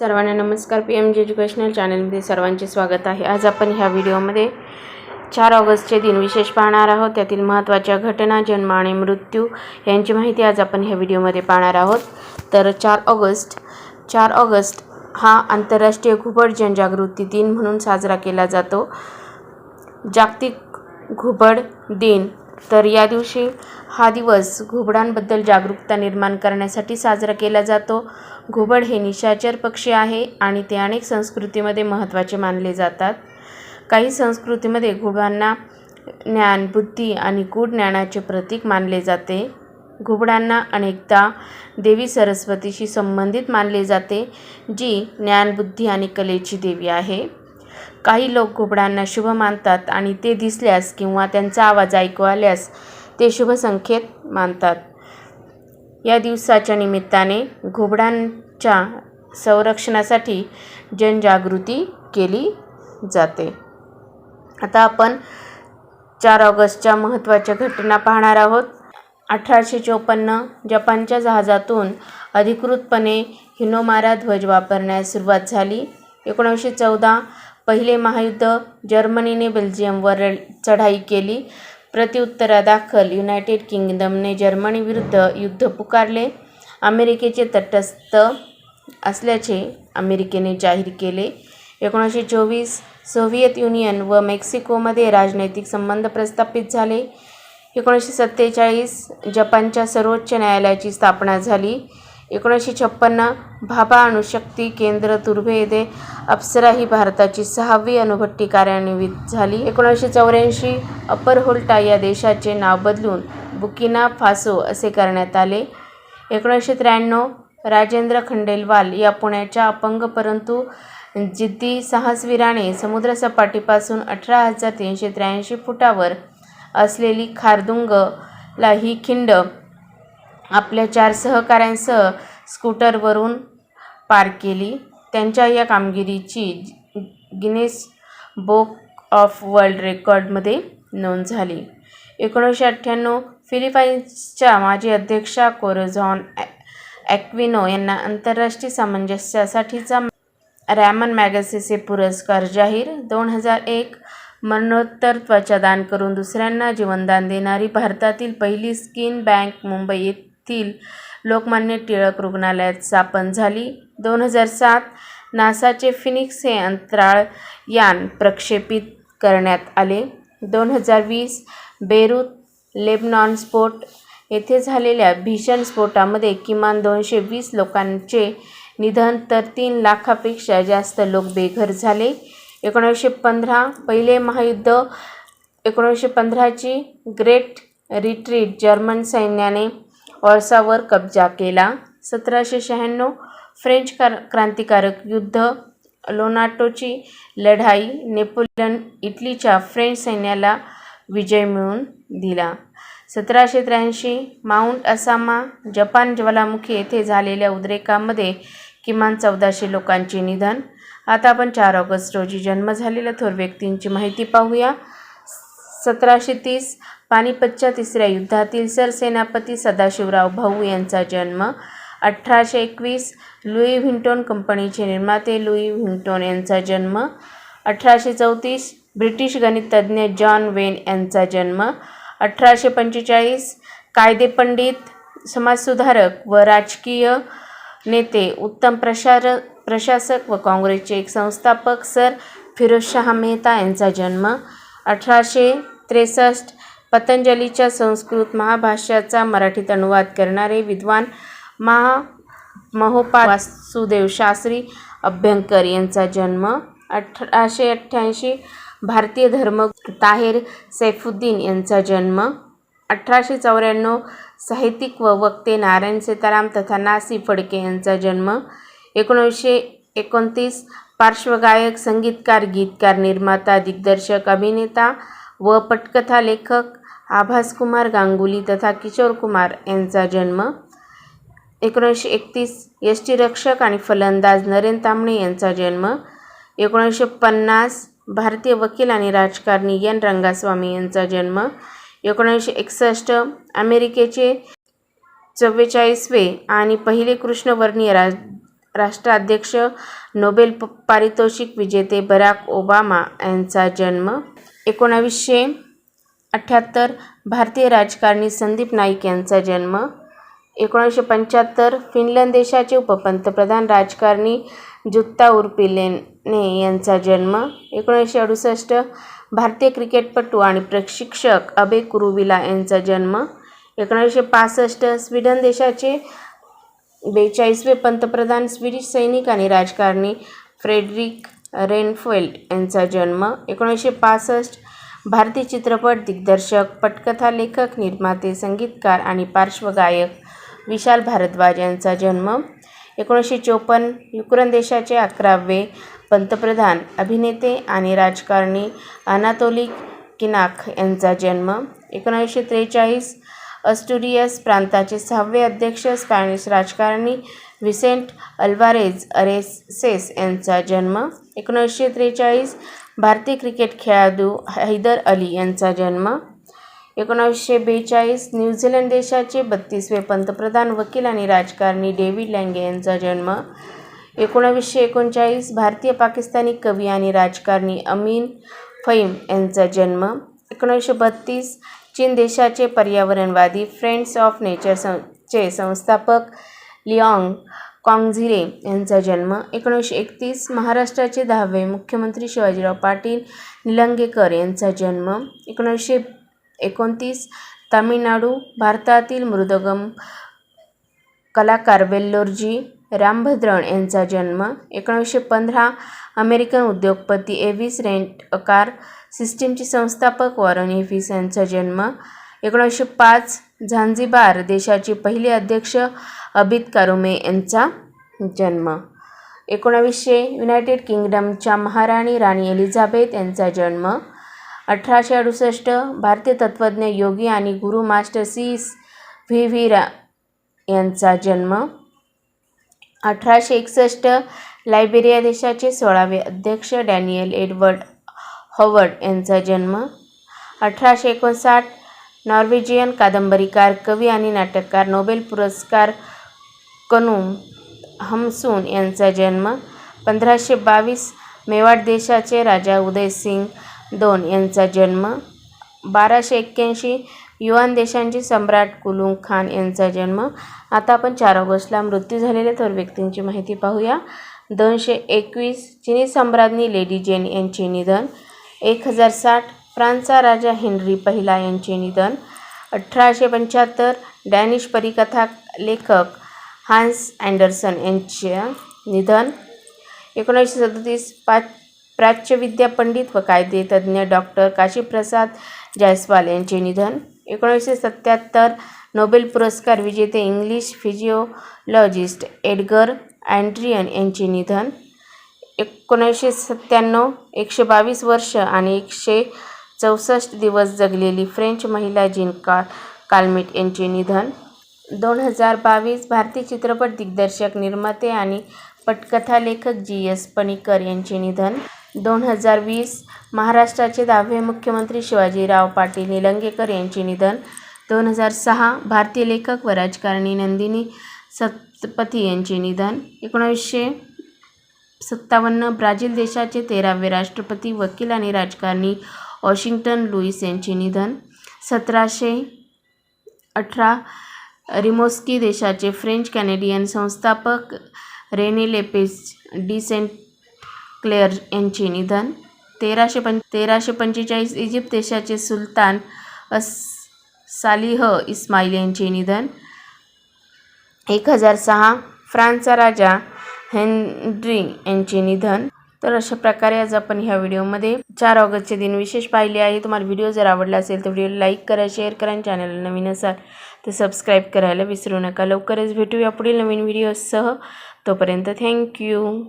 सर्वांना नमस्कार. P M G educational चॅनलमध्ये सर्वांचे स्वागत आहे. आज आपण ह्या व्हिडिओमध्ये चार ऑगस्टचे दिन विशेष पाहणार आहोत. त्यातील महत्त्वाच्या घटना जन्म आणि मृत्यू यांची माहिती आज आपण ह्या व्हिडिओमध्ये पाहणार आहोत. तर चार ऑगस्ट चार ऑगस्ट हा आंतरराष्ट्रीय घुबड जनजागृती दिन म्हणून साजरा केला जातो. जागतिक घुबड दिन तर या दिवशी हा दिवस घुबडांबद्दल जागरूकता निर्माण करण्यासाठी साजरा केला जातो. घुबड हे निशाचर पक्षी आहे आणि ते अनेक संस्कृतीमध्ये महत्त्वाचे मानले जातात. काही संस्कृतीमध्ये घुबडांना ज्ञान बुद्धी आणि गूढ ज्ञानाचे प्रतीक मानले जाते. घुबडांना अनेकदा देवी सरस्वतीशी संबंधित मानले जाते जी ज्ञान बुद्धी आणि कलेची देवी आहे. काही लोक घुबडांना शुभ मानतात आणि ते दिसल्यास किंवा त्यांचा आवाज ऐकू आल्यास ते शुभ संख्येत मानतात. या दिवसाच्या निमित्ताने घुबडांच्या संरक्षणासाठी जनजागृती केली जाते. आता आपण चार ऑगस्टच्या महत्त्वाच्या घटना पाहणार आहोत. अठराशे चोपन्न जपानच्या जहाजातून अधिकृतपणे हिनोमारा ध्वज वापरण्यास सुरुवात झाली. एकोणीसशे चौदा पहिले महायुद्ध जर्मनीने बेल्जियमवर चढाई केली. प्रत्युत्तरादाखल युनायटेड किंगडमने जर्मनीविरुद्ध युद्ध पुकारले. अमेरिकेचे तटस्थ असल्याचे अमेरिकेने जाहीर केले. एकोणीसशे चोवीस सोव्हिएत युनियन व मेक्सिकोमध्ये राजनैतिक संबंध प्रस्थापित झाले. एकोणीसशे सत्तेचाळीस जपानच्या सर्वोच्च न्यायालयाची स्थापना झाली. एकोणीसशे छप्पन्न भाभा अणुशक्ती केंद्र तुर्भे येथे अप्सरा ही भारताची सहावी अणुभट्टी कार्यान्वित झाली. एकोणीसशे चौऱ्याऐंशी अपर होल्टा या देशाचे नाव बदलून बुकिना फासो असे करण्यात आले. एकोणीसशे त्र्याण्णव राजेंद्र खंडेलवाल या पुण्याच्या अपंग परंतु जिद्दी साहसवीराने समुद्रसपाटीपासून अठरा हजार तीनशे त्र्याऐंशी फुटावर असलेली खारदुंगला ही खिंड आपल्या चार सहकाऱ्यांसह स्कूटरवरून पार केली. त्यांच्या या कामगिरीची गिनेस बुक ऑफ वर्ल्ड रेकॉर्डमध्ये नोंद झाली. एकोणीसशे अठ्ठ्याण्णव फिलिपाईन्सच्या माजी अध्यक्षा कोरोझॉन ॲक्विनो यांना आंतरराष्ट्रीय सामंजस्यासाठीचा रॅमन मॅगसेसे पुरस्कार जाहीर. दोन हजार एक मरणोत्तर त्वचा दान करून दुसऱ्यांना जीवनदान देणारी भारतातील पहिली स्किन बँक मुंबईत येथील लोकमान्य टिळक रुग्णालयात स्थापन झाली. दोन हजार सात नासाचे फिनिक्स हे अंतराळ यान प्रक्षेपित करण्यात आले. दोन हजार वीस बेरूत लेबनॉन स्फोट येथे झालेल्या भीषण स्फोटामध्ये किमान दोनशे वीस लोकांचे निधन तर तीन लाखापेक्षा जास्त लोक बेघर झाले. एकोणीसशे पंधरा पहिले महायुद्ध एकोणीसशे पंधराची ग्रेट रिट्रीट जर्मन सैन्याने ऑर्सावर कब्जा केला. सतराशे शहाण्णव फ्रेंच कार क्रांतिकारक युद्ध लोनाटोची लढाई नेपोलियन इटलीच्या फ्रेंच सैन्याला विजय मिळवून दिला. सतराशे त्र्याऐंशी माउंट असामा जपान ज्वालामुखी येथे झालेल्या उद्रेकामध्ये किमान चौदाशे लोकांचे निधन. आता आपण चार ऑगस्ट रोजी जन्म झालेल्या थोर व्यक्तींची माहिती पाहूया. सतराशे तीस. पानिपतच्या तिसऱ्या युद्धातील सरसेनापती सदाशिवराव भाऊ यांचा जन्म अठराशे एकवीस. लुई व्हिंटोन कंपनीचे निर्माते लुई व्हिंटोन यांचा जन्म अठराशे चौतीस. ब्रिटिश गणितज्ञ जॉन वेन यांचा जन्म अठराशे पंचेचाळीस. कायदेपंडित समाजसुधारक व राजकीय नेते उत्तम प्रशार प्रशासक व काँग्रेसचे एक संस्थापक सर फिरोजशाह मेहता यांचा जन्म अठराशे त्रेसष्ट. पतंजलीच्या संस्कृत महाभाष्याचा मराठीत अनुवाद करणारे विद्वान महा महोपा वासुदेव शास्त्री अभ्यंकर यांचा जन्म अठराशे अठ्ठ्याऐंशी. भारतीय धर्म ताहेर सैफुद्दीन यांचा जन्म अठराशे चौऱ्याण्णव. साहित्यिक व वक्ते नारायण सीताराम तथा नासी फडके यांचा जन्म एकोणीसशे एकोणतीस. पार्श्वगायक संगीतकार गीतकार निर्माता दिग्दर्शक अभिनेता व पटकथा लेखक आभासकुमार गांगुली तथा किशोर कुमार यांचा जन्म एकोणीसशे एकतीस. यष्टीरक्षक आणि फलंदाज नरेन तांबणे यांचा जन्म एकोणीसशे पन्नास. भारतीय वकील आणि राजकारणी एन रंगास्वामी यांचा जन्म एकोणीसशे एकसष्ट. अमेरिकेचे चव्वेचाळीसवे आणि पहिले कृष्णवर्णीय राज राष्ट्राध्यक्ष नोबेल प पारितोषिक विजेते बराक ओबामा यांचा जन्म एकोणावीसशे अठ्ठ्याहत्तर भारतीय राजकारणी संदीप नाईक यांचा जन्म एकोणीसशे पंच्याहत्तर फिनलंड देशाचे उपपंतप्रधान राजकारणी जुत्ता उर्पिलेने यांचा जन्म एकोणीसशे अडुसष्ट भारतीय क्रिकेटपटू आणि प्रशिक्षक अबे कुरुविला यांचा जन्म एकोणीसशे पासष्ट स्वीडन देशाचे बेचाळीसवे पंतप्रधान स्वीडिश सैनिक आणि राजकारणी फ्रेडरिक रेनफेल्ड यांचा जन्म एकोणीसशे पासष्ट. भारतीय चित्रपट दिग्दर्शक पटकथा लेखक निर्माते संगीतकार आणि पार्श्वगायक विशाल भारद्वाज यांचा जन्म एकोणीसशे चोपन्न. युक्रेन देशाचे अकरावे पंतप्रधान अभिनेते आणि राजकारणी अनातोली किनाक यांचा जन्म एकोणीसशे त्रेचाळीस. अस्टुरियस प्रांताचे सहावे अध्यक्ष स्पॅनिश राजकारणी विसेंट अल्वारेज अरेसेस यांचा जन्म एकोणीसशे त्रेचाळीस भारतीय क्रिकेट खेळाडू हैदर अली यांचा जन्म एकोणावीसशे बेचाळीस न्यूझीलंड देशाचे बत्तीसवे पंतप्रधान वकील आणि राजकारणी डेव्हिड लँगे यांचा जन्म एकोणावीसशे एकोणचाळीस भारतीय पाकिस्तानी कवी आणि राजकारणी अमीन फईम यांचा जन्म एकोणीसशे बत्तीस चीन देशाचे पर्यावरणवादी फ्रेंड्स ऑफ नेचर सं चे संस्थापक लिऑंग काँगझिरे यांचा जन्म एकोणीसशे एकतीस महाराष्ट्राचे दहावे मुख्यमंत्री शिवाजीराव पाटील निलंगेकर यांचा जन्म एकोणीसशे एकोणतीस तामिळनाडू भारतातील मृदगम कलाकार वेल्लोरजी रामभद्रण यांचा जन्म एकोणीसशे पंधरा अमेरिकन उद्योगपती एव्हिस रेंट अकार सिस्टीमचे संस्थापक वॉरन एव्हिस यांचा जन्म एकोणीसशे पाच झांझिबार देशाचे पहिले अध्यक्ष अबित कारुमे यांचा जन्म. एकोणावीसशे युनायटेड किंगडमच्या महाराणी राणी एलिझाबेथ यांचा जन्म. अठराशे अडुसष्ट भारतीय तत्त्वज्ञ योगी आणि गुरु मास्टर सी व्ही व्ही रा यांचा जन्म. अठराशे एकसष्ट लायबेरिया देशाचे सोळावे अध्यक्ष डॅनियल एडवर्ड हॉवर्ड यांचा जन्म अठराशे एकोणसाठ नॉर्वेजियन कादंबरीकार कवी आणि नाटककार नोबेल पुरस्कार कनुम हमसून यांचा जन्म पंधराशे बावीस मेवाड देशाचे राजा उदयसिंग दोन यांचा जन्म बाराशे एक्क्याऐंशी युवान देशांचे सम्राट कुलुंग खान यांचा जन्म. आता आपण चार ऑगस्टला मृत्यू झालेल्या थोर व्यक्तींची माहिती पाहूया. दोनशे एकवीस चिनी सम्राज्ञी लेडी जेन यांचे निधन एक हजार साठ फ्रान्सचा राजा हेनरी पहिला यांचे निधन. अठराशे पंच्याहत्तर डॅनिश परिकथा लेखक हान्स अँडरसन यांचे निधन. एकोणीसशे सदतीस पाच प्राच्यविद्या पंडित व कायदेतज्ञ डॉक्टर काशीप्रसाद जायस्वाल यांचे निधन. एकोणीसशे सत्याहत्तर नोबेल पुरस्कार विजेते इंग्लिश फिजिओलॉजिस्ट एडगर अँड्रियन यांचे निधन. एकोणीसशे सत्त्याण्णव एकशे बावीस वर्ष आणि एकशे चौसष्ट दिवस जगलेली फ्रेंच महिला जीन का यांचे निधन. दोन हजार बावीस भारतीय चित्रपट दिग्दर्शक निर्माते आणि पटकथा लेखक जी एस पणीकर यांचे निधन. दोन हजार वीस महाराष्ट्राचे दहावे मुख्यमंत्री शिवाजीराव पाटील निलंगेकर यांचे निधन. दोन हजार सहा भारतीय लेखक व राजकारणी नंदिनी सतपथी यांचे निधन. एकोणीसशे सत्तावन्न ब्राझील देशाचे तेरावे राष्ट्रपती वकील आणि राजकारणी वॉशिंग्टन लुईस यांचे निधन. सतराशे अठरा रिमोस्की देशाचे फ्रेंच कॅनेडियन संस्थापक Rene Lepes de Saint Clair यांचे निधन. तेराशे पं तेराशे पंचेचाळीस इजिप्त देशाचे सुलतान अस सालिह इस्माईल यांचे निधन. एक हजार सहा फ्रान्सचा राजा हेनरी यांचे निधन. तर अशा प्रकारे आज आपण ह्या व्हिडिओमध्ये चार ऑगस्टचे दिन विशेष पाहिले आहे. तुम्हाला व्हिडिओ जर आवडला असेल तर व्हिडिओ लाईक करा शेअर करा आणि चॅनलला नवीन असाल तर सबस्क्राईब करायला विसरू नका. लवकरच भेटूया पुढील नवीन व्हिडिओसह. तोपर्यंत थँक्यू.